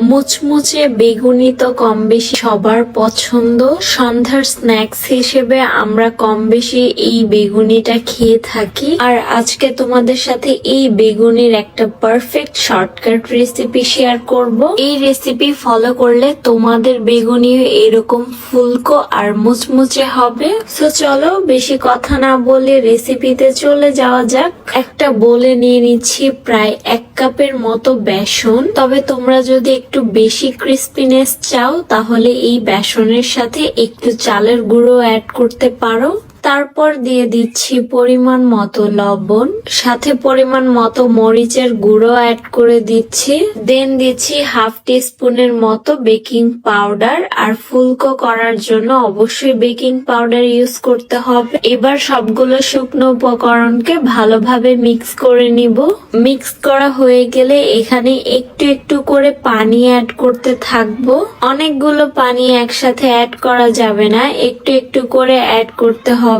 মুচমুচে বেগুনি তো কম বেশি সবার পছন্দ। সন্ধ্যার স্ন্যাক্স হিসেবে আমরা কম বেশি এই বেগুনিটা খেয়ে থাকি। আর আজকে তোমাদের সাথে এই বেগুনির একটা পারফেক্ট শর্টকাট রেসিপি শেয়ার করব। এই রেসিপি ফলো করলে তোমাদের বেগুনি এরকম ফুলকো আর মুচমুচে হবে। তো চলো বেশি কথা না বলে রেসিপিতে চলে যাওয়া যাক। একটা বলে নিয়ে নিচ্ছি প্রায় এক কাপের মতো বেসন। তবে তোমরা যদি একটু বেশি ক্রিস্পিনেস চাও তাহলে এই বেসনের সাথে একটু চালের গুঁড়ো অ্যাড করতে পারো। তারপর দিয়ে দিচ্ছি পরিমাণ মতো লবণ, সাথে পরিমাণ মতো মরিচের গুঁড়ো অ্যাড করে দিচ্ছি দেন দিচ্ছি হাফ টি স্পুনের মতো বেকিং পাউডার আর ফুলকো করার জন্য অবশ্যই বেকিং পাউডার ইউজ করতে হবে। এবার সবগুলো শুকনো উপকরণকে ভালোভাবে মিক্স করে নিব। মিক্স করা হয়ে গেলে এখানে একটু একটু করে পানি অ্যাড করতে থাকব। অনেকগুলো পানি একসাথে অ্যাড করা যাবে না, একটু একটু করে অ্যাড করতে হবে।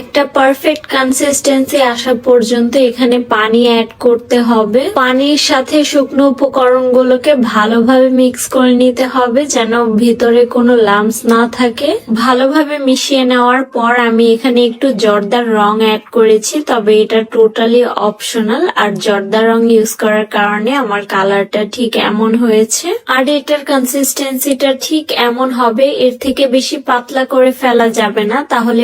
একটা পারফেক্ট কনসিস্টেন্সি আসা পর্যন্ত এখানে পানি অ্যাড করতে হবে। পানির সাথে শুকনো উপকরণগুলোকে ভালোভাবে মিক্স করে নিতে হবে যেন ভিতরে কোনো লামস না থাকে। ভালোভাবে মিশিয়ে নেওয়ার পর আমি এখানে একটু জর্দার রং অ্যাড করেছি, তবে এটা টোটালি অপশনাল আর জর্দার রং ইউজ করার কারণে আমার কালারটা ঠিক এমন হয়েছে। আর এটার কনসিস্টেন্সিটা ঠিক এমন হবে, এর থেকে বেশি পাতলা করে ফেলা যাবে না, তাহলে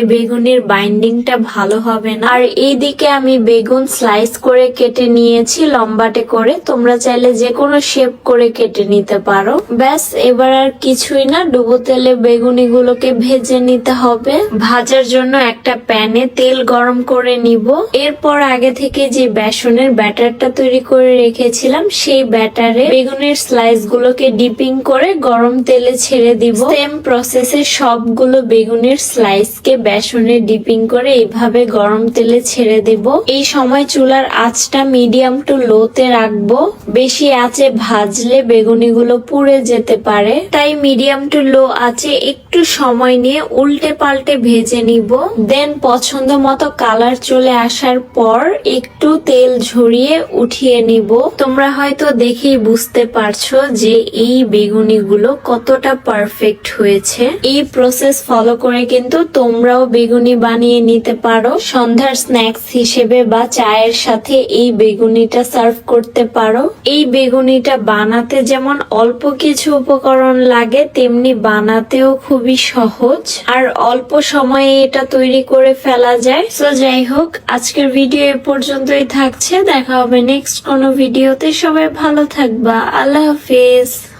বেগুনের বাইন্ডিংটা ভালো হবে না। আর এইদিকে আমি বেগুন স্লাইস করে কেটে নিয়েছি, লম্বাটে করে। তোমরা চাইলে যে কোনো শেপ করে কেটে নিতে পারো। ব্যাস, এবার আর কিছুই না, ডুবো তেলে বেগুনি গুলোকে ভেজে নিতে হবে। ভাজার জন্য একটা প্যানে তেল গরম করে নিব। এরপর আগে থেকে যে বেসনের ব্যাটারটা তৈরি করে রেখেছিলাম, সেই ব্যাটারে বেগুনের স্লাইস গুলোকে ডিপিং করে গরম তেলে ছেড়ে দিব। সেম প্রসেসে সবগুলো বেগুনের স্লাইসকে বেসনে ডিপিং করে এইভাবে গরম তেলে ছেড়ে দেব। এই সময় চুলার আঁচটা মিডিয়াম টু লোতে রাখব। বেশি আঁচে ভাজলে বেগুনিগুলো পুড়ে যেতে পারে। তাই মিডিয়াম টু লো আঁচে একটু সময় নিয়ে উল্টে পাল্টে ভেজে নিব। দেন পছন্দ মতো কালার চলে আসার পর একটু তেল ঝরিয়ে উঠিয়ে নিব। তোমরা হয়তো দেখেই বুঝতে পারছ যে এই বেগুনিগুলো কতটা পারফেক্ট হয়েছে। এই প্রসেস ফলো করে কিন্তু তোমরাও বেগুনি বানিয়ে নিতে পারো। সন্ধ্যার স্ন্যাক্স হিসেবে বা চায়ের সাথে এই বেগুনিটা সার্ভ করতে পারো। এই বেগুনিটা বানাতে যেমন অল্প কিছু উপকরণ লাগে, তেমনি বানাতেও খুবই সহজ। আর অল্প সময়ে এটা তৈরি করে ফেলা যায়। তো যাই হোক, আজকের ভিডিও এ পর্যন্তই থাকছে। দেখা হবে নেক্সট কোনো ভিডিওতে। সবাই ভালো থাকবা। আল্লাহ হাফিজ।